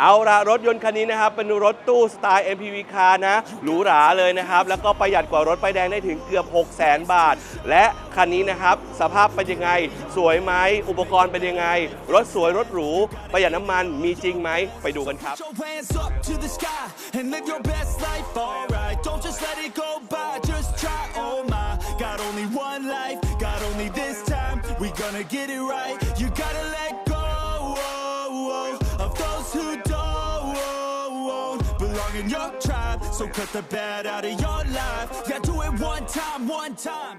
เอาละรถยนต์คันนี้นะครับ เป็นรถตู้สไตล์ MPV คาร์นะหรูหราเลยนะครับ แล้วก็ประหยัดกว่ารถป้ายแดงได้ถึงเกือบ 6 0 0 0 0 0 บาท และคันนี้นะครับ สภาพเป็นยังไง สวยไหมอุปกรณ์เป็นยังไง รถสวยรถหรู ประหยัดน้ำมันมีจริงไหมไปดูกันครับ Got only one life, got only this time. We gonna get it right. In your tribe. So cut the bad out of your life. Yeah, do it one time, one time.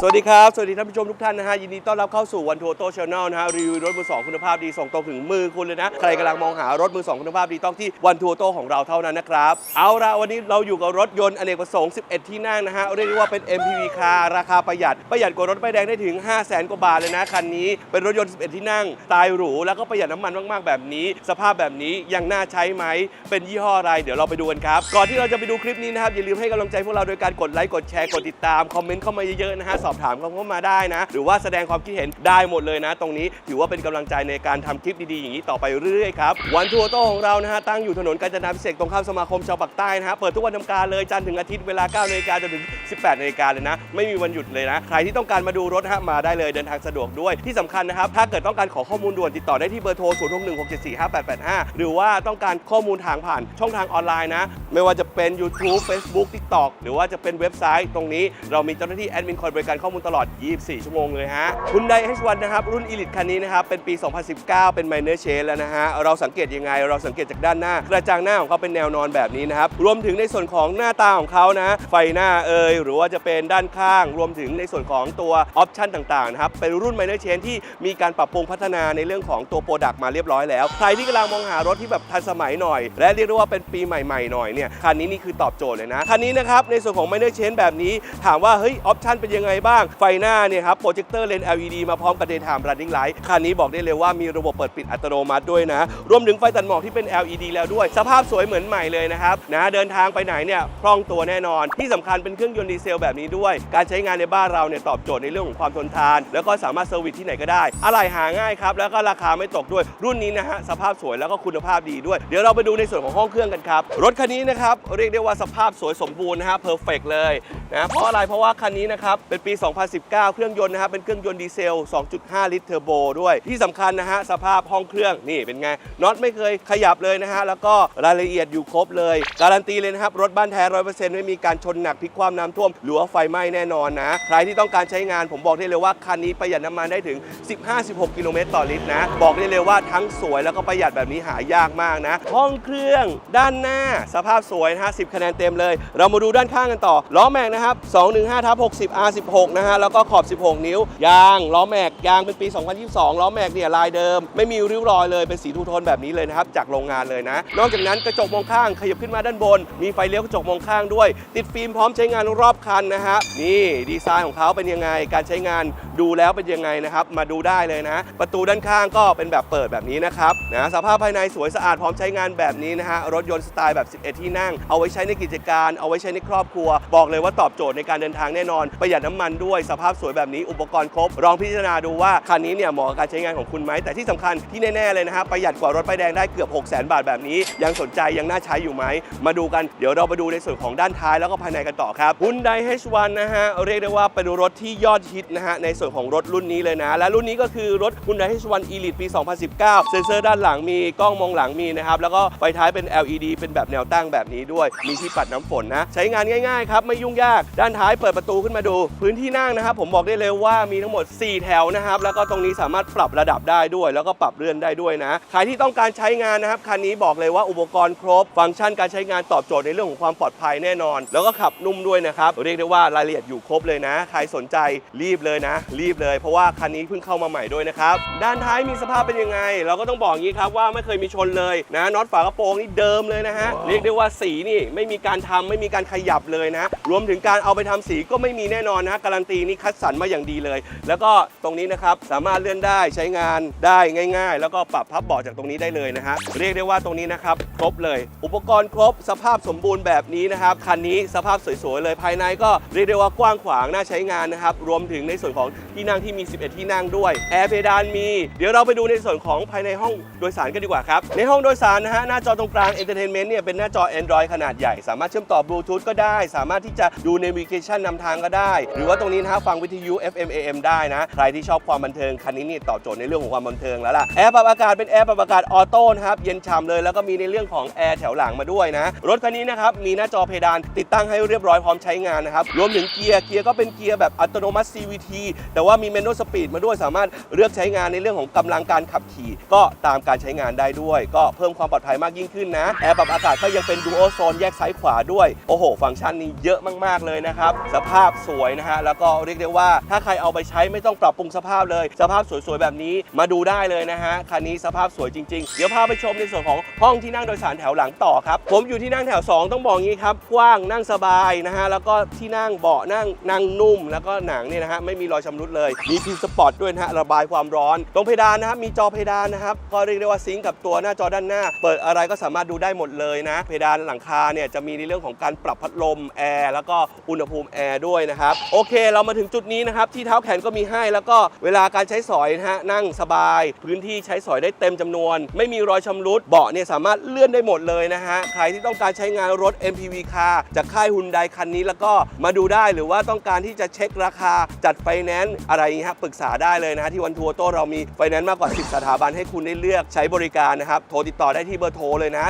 สวัสดีครับ สวัสดีท่านผู้ชมทุกท่านนะฮะ ยินดีต้อนรับเข้าสู่วันทัวร์โตชาแนลนะฮะ รีวิวรถมือสองคุณภาพดี ส่งตรงถึงมือคุณเลยนะ ใครกำลังมองหารถมือสองคุณภาพดีต้องที่วันทัวร์โตของเราเท่านั้นนะครับ เอาละวันนี้เราอยู่กับรถยนต์อเนกประสงค์ 11 ที่นั่งนะฮะ เรียกได้ว่าเป็น MPV คาร์ราคาประหยัด ประหยัดกว่ารถป้ายแดงได้ถึง 5 0 0แสนกว่าบาทเลยนะ คันนี้เป็นรถยนต์ 11 ที่นั่งสไตล์หรูแล้วก็ประหยัดน้ำมันมากๆแบบนี้ สภาพแบบนี้ยังน่าใช้ไหมเป็นยี่ห้ออะไรเดี๋ยวเราไปดูกันครับก่อนที่เราจะไปดูคลิปนี้นะครับอย่าลืมให้กำลังใจพวกเราโดยการกดไลค์กดแชร์กดติดตามคอมเมนต์เข้ามาเยอะๆนะฮะสอบถามเข้ามาได้นะ หรือว่าแสดงความคิดเห็นได้หมดเลยนะ ตรงนี้ถือว่าเป็นกำลังใจในการทำคลิปดีๆอย่างนี้ต่อไปเรื่อยๆครับวันทัวร์โต้ของเรานะฮะตั้งอยู่ถนนกาญจนาพิเศษกตรงข้ามสมาคมชาวปากใต้นะฮะเปิดทุกวันทำการเลยจันทร์ถึงอาทิตย์เวลา9นาฬิกาจนถึง 18นาฬิกาเลยนะ ไม่มีวันหยุดเลยนะ ใครที่ต้องการมาดูรถฮะมาได้เลยเดินทางสะดวกด้วยที่สำคัญนะครับถ้าเกิดต้องการขอข้อมูลด่วนติดต่อได้ที่เบอร์โทร 0 6 1 6 7 4 5 8 8 5 หรือว่าต้องการข้อมูลทางผ่านช่องทางออนไลน์นะ ไม่ว่าจะเป็น YouTube Facebook TikTok หรือว่าจะเป็นเว็บไซต์ตรงนี้เรามีเจ้าหน้าที่แอดมินคอยบริการข้อมูลตลอด 24 ชั่วโมงเลยฮะคุณได H1 นนะครับ รุ่น Elite คันนี้นะครับ เป็นปี 2019 เป็น Minor Change แล้วนะฮะ เราสังเกตยังไง เราสังเกตจากด้านหน้า กระจังหน้าของเขาเป็นแนวนอนแบบนี้นะครับ รวมถึงในส่วนของหน้าตาของเขานะ ไฟหน้าเอยหรือว่าจะเป็นด้านข้าง รวมถึงในส่วนของตัวออปชันต่างๆนะครับ เป็นรุ่น Minor Change ที่มีการปรับปรุงพัฒนาในเรื่องของตัวโปรดักต์มาเรียบร้อยแล้ว ใครที่กำลังมองหารถที่แบบทันสมัยหน่อย และเรียกได้ว่าเป็นปีใหม่ๆหน่อยเนี่ยคันนี้นี่คือตอบโจทย์เลยนะคันนี้นะครับในส่วนของ Minor Change แบบนี้ถามว่าเฮ้ยออปชันเป็นยังไงบ้าง ไฟหน้าเนี่ยครับโปรเจคเตอร์เลน LED มาพร้อมกับ Daytime Running Light คันนี้บอกได้เลยว่ามีระบบเปิดปิดอัตโนมัติด้วยนะ รวมถึงไฟตัดหมอกที่เป็น LED แล้วด้วย สภาพสวยเหมือนใหม่เลยนะครับนะเดินทางไปไหนเนี่ยคล่องตัวแน่นอน ที่สำคัญเป็นเครื่องยนต์ดีเซลแบบนี้ด้วย การใช้งานในบ้านเราเนี่ยตอบโจทย์ในเรื่องของความทนทาน แล้วก็สามารถเซอร์วิสที่ไหนก็ได้ อะไหล่หาง่ายครับแล้วก็ราคาไม่ตกด้วย รุ่นนี้นะฮะสภาพสวยแล้วก็คุณภาพดีด้วย เดี๋ยวเราไปดูในส่วนของห้องเครื่องกันครับรถคันนี้นะครับเรียกได้ว่าสภาพสวยสมบูรณ์นะฮะเพอร์เฟกเลยนะเพราะอะไรเพราะว่าคันนี้นะครับเป็นปี2019 เครื่องยนต์นะครับเป็นเครื่องยนต์ดีเซล 2.5 ลิตรเทอร์โบด้วย ที่สำคัญนะฮะสภาพห้องเครื่องนี่เป็นไงน็อตไม่เคยขยับเลยนะฮะแล้วก็รายละเอียดอยู่ครบเลย การันตีเลยนะครับรถบ้านแท้ร้อยเปอร์เซ็นต์ไม่มีการชนหนักพลิกคว่ำน้ำท่วม หรือว่าไฟไหม้แน่นอนนะ ใครที่ต้องการใช้งานผมบอกได้เลยว่าคันนี้ประหยัดน้ำมันได้ถึง 15-16 กิโลเมตรต่อลิตรนะ บอกได้เลยว่าทั้งสวยแล้วก็ประหยัดแบบนี้หายากมากนะ ห้องเครื่องด้านหน้า สภาพสวยนะฮะ10คะแนนเต็มเลย เรามาดูด้านข้างกันต่อล้อแม็กนะครับ215ทับ60 R16 นะฮะ แล้วก็ขอบ 16 นิ้ว ยางล้อแม็ก ยางเป็นปี 2022 ล้อแม็กเนี่ยลายเดิม ไม่มีริ้วรอยเลย เป็นสีทูโทนแบบนี้เลยนะครับ จากโรงงานเลยนะ นอกจากนั้นกระจกมองข้างขยับขึ้นมาด้านบน มีไฟเลี้ยวกระจกมองข้างด้วย ติดฟิล์มพร้อมใช้งานรอบคันนะฮะ นี่ดีไซน์ของเขาเป็นยังไง การใช้งานดูแล้วเป็นยังไงนะครับ มาดูได้เลยนะ ประตูด้านข้างก็เป็นแบบเปิดแบบนี้นะครับ นะ สภาพภายในสวยสะอาดพร้อมใช้งานแบบนี้นะฮะ รถยนต์สไตล์แบบ 11 ที่นั่ง เอาไว้ใช้ในกิจการ เอาไว้ใช้ในครอบครัว บอกเลยว่าตอบโจทย์ในการเดินทางแน่นอน ประหยัดน้ำมันด้วยสภาพสวยแบบนี้อุปกรณ์ครบลองพิจารณาดูว่าคันนี้เนี่ยเหมาะกับการใช้งานของคุณไหมแต่ที่สำคัญที่แน่ๆเลยนะฮะประหยัดกว่ารถป้ายแดงได้เกือบ6 0 0 0 0 0 บาทแบบนี้ ยังสนใจยังน่าใช้อยู่ไหม มาดูกันเดี๋ยวเราไปดูในส่วนของด้านท้ายแล้วก็ภายในกันต่อครับ Hyundai H1 นะฮะเรียกได้ว่าเป็นรถที่ยอดฮิตนะฮะในส่วนของรถรุ่นนี้เลยนะ และรุ่นนี้ก็คือรถ Hyundai H1 Elite ปี 2019 เซ็นเซอร์ด้านหลังมีกล้องมองหลังมีนะครับแล้วก็ไฟท้ายเป็น LED เป็นแบบแนวตั้งแบบนี้ด้วย มีที่ปัดน้ำฝนนะใช้งานง่ายๆครับไม่ยุ่งยากด้านท้ายเปิดประตูขึ้นมาดูพื้นที่นั่งนะครับ ผมบอกได้เลยว่ามีทั้งหมด 4 แถวนะครับ แล้วก็ตรงนี้สามารถปรับระดับได้ด้วย แล้วก็ปรับเลื่อนได้ด้วยนะใครที่ต้องการใช้งานนะครับคันนี้บอกเลยว่าอุปกรณ์ครบ ฟังก์ชันการใช้งานตอบโจทย์ในเรื่องของความปลอดภัยแน่นอน แล้วก็ขับนุ่มด้วยนะครับเรียกได้ว่ารายละเอียดอยู่ครบเลยนะ ใครสนใจรีบเลยนะ รีบเลยเพราะว่าคันนี้เพิ่งเข้ามาใหม่ด้วยนะครับด้านท้ายมีสภาพเป็นยังไง เราก็ต้องบอกอย่างนี้ครับว่าไม่เคยมีชนเลยนะน็อตฝากระโปรงนี่เดิมเลยนะฮะเรียกได้ว่าสีนี่ไม่มีการทำไม่มีการขยับเลยนะ รวมถึงการเอาไปทำสีก็ไม่มีแน่นอนนะการันตีนี่คัดสรรมาอย่างดีเลย แล้วก็ตรงนี้นะครับสามารถเลื่อนได้ใช้งานได้ง่าย ๆ แล้วก็ปรับพับเบาะจากตรงนี้ได้เลยนะฮะเรียกได้ว่าตรงนี้นะครับครบเลย อุปกรณ์ครบสภาพสมบูรณ์แบบนี้นะครับคันนี้สภาพสวยๆเลยภายในก็เรียกได้ว่ากว้างขวางน่าใช้งานนะครับรวมถึงในส่วนของที่นั่งที่มี 11 ที่นั่งด้วยแอร์เพดานมี เดี๋ยวเราไปดูในส่วนของภายในห้องโดยสารกันดีกว่าครับในห้องโดยสารนะฮะหน้าจอตรงกลาง Entertainment เนี่ยเป็นหน้าจอ Android ขนาดใหญ่ สามารถเชื่อมต่อบลูทูธก็ได้ สามารถที่จะดู Navigation นำทางก็ได้ หรือว่าตรงรงนี้นะฮะฟังวิทยุ FM AM ได้นะ ใครที่ชอบความบันเทิงคันนี้นี่ตอบโจทย์ในเรื่องของความบันเทิงแล้วล่ะแอร์ปรับอากาศเป็นแอร์ปรับอากาศออโต้นะครับเย็นฉ่ำเลยแล้วก็มีในเรื่องของแอร์แถวหลังมาด้วยนะรถคันนี้นะครับมีหน้าจอเพดานติดตั้งให้เรียบร้อยพร้อมใช้งานนะครับรวมถึงเกียร์เกียร์ก็เป็นเกียร์แบบอัตโนมัติ CVT แต่ว่ามี manual speed มาด้วยสามารถเลือกใช้งานในเรื่องของกำลังการขับขี่ ก็ตามการใช้งานได้ด้วย ก็เพิ่มความปลอดภัยมากยิ่งขึ้นนะแอร์ปรับอากาศก็ยังเป็น dual zone แยกซ้ายขวาด้วยโอ้โห ฟังก์ชันนี้เยอะมากๆเลยนะครับสภาพสวยนะฮะแล้วก็เรียกได้ว่าถ้าใครเอาไปใช้ไม่ต้องปรับปรุงสภาพเลย สภาพสวยๆแบบนี้มาดูได้เลยนะฮะคันนี้สภาพสวยจริงๆ เดี๋ยวพาไปชมในส่วนของห้องที่นั่งโดยสารแถวหลังต่อครับผมอยู่ที่นั่งแถว 2 ต้องบอกงี้ครับกว้างนั่งสบายนะฮะแล้วก็ที่นั่งเบาะนั่งนั่งนุ่ม แล้วก็หนังเนี่ยนะฮะไม่มีรอยชำรุดเลยมีพิมพ์สปอร์ตด้วยนะฮะระบายความร้อน ตรงเพดานนะครับมีจอเพดานนะครับก็เรียกได้ว่าซิงก์กับตัวหน้าจอด้านหน้า เปิดอะไรก็สามารถดูได้หมดเลยนะ เพดานหลังคาเนี่ยจะมีในเรื่องของการปรับพัดลมแอร์แล้วก็อุณหภูมิแอร์ด้วยนะครับโอเคเรามาถึงจุดนี้นะครับที่เท้าแขนก็มีให้แล้วก็เวลาการใช้สอยนะฮะนั่งสบาย พื้นที่ใช้สอยได้เต็มจำนวน ไม่มีรอยชำรุดเบาะเนี่ยสามารถเลื่อนได้หมดเลยนะฮะใครที่ต้องการใช้งานรถ MPV คาร์จากค่ายฮุนไดคันนี้แล้วก็มาดูได้หรือว่าต้องการที่จะเช็คราคาจัดไฟแนนซ์อะไรอย่างเงี้ยฮะปรึกษาได้เลยนะฮะที่วันทัวร์โต้เรามีไฟแนนซ์มากกว่า 10 สถาบันให้คุณได้เลือกใช้บริการนะครับโทรติดต่อได้ที่เบอร์โทรเลยนะ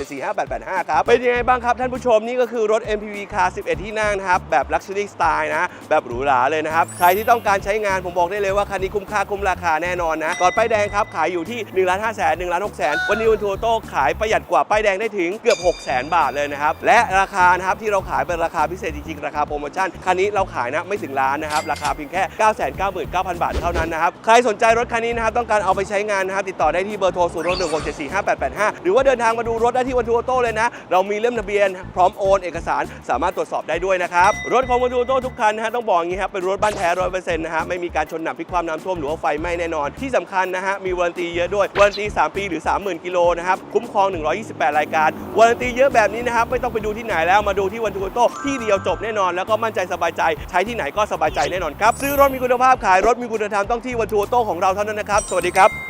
0616745885ครับเป็นยังไงบ้างครับท่านผู้ชมนี่ก็คือรถ MPV คา11 ที่นั่งนะครับแบบ Luxury Style นะแบบหรูหราเลยนะครับ ใครที่ต้องการใช้งานผมบอกได้เลยว่าคันนี้คุ้มค่าคุ้มราคาแน่นอนนะก่อนป้ายแดงครับ ขายอยู่ที่1ล้าน5แสน1ล้าน6แสนวันนี้วันทัวโต้ขายประหยัดกว่าป้ายแดงได้ถึงเกือบ6แสนบาทเลยนะครับและราคานะครับที่เราขายเป็นราคาพิเศษจริงๆราคาโปรโมชั่นคันนี้เราขายนะไม่ถึงล้านนะครับราคาเพียงแค่ 9 9 9 0 0 0 บาทเท่านั้นนะครับใครสนใจรถคันนี้นะครับต้องการเอาไปใช้งานนะครับติดต่อได้ที่เบอร์โทร0 1 6 7 4 5 8 8 5หรือว่าเดินทางมาดูรถได้ที่วันทัวโต้เลยนะเรามีเล่มทะเบียน พร้อมโอนเอกสารสามารถตรวจสอบได้ด้วยนะครับรถของวันทัวโต้ทุกคันนะฮะต้องบอกอย่างนี้ครับเป็นรถบ้านแท้ร้อยเปอร์เซ็นต์นะฮะไม่มีการชนหนักพิความน้ำท่วมหรือว่าไฟไหม้แน่นอน ที่สำคัญนะฮะมีวารันตีเยอะด้วยวารันตี 3 ปีหรือ 30,000 กิโลนะครับคุ้มครอง 128 รายการวารันตีเยอะแบบนี้นะครับไม่ต้องไปดูที่ไหนแล้วมาดูที่วันทัวโต้ที่เดียวจบแน่นอน แล้วก็มั่นใจสบายใจใช้ที่ไหนก็สบายใจแน่นอนครับซื้อรถมีคุณภาพขายรถมีคุณธรรมต้องที่วันทัวโต้ของเราเท่านั้นนะครับสวัสดีครับ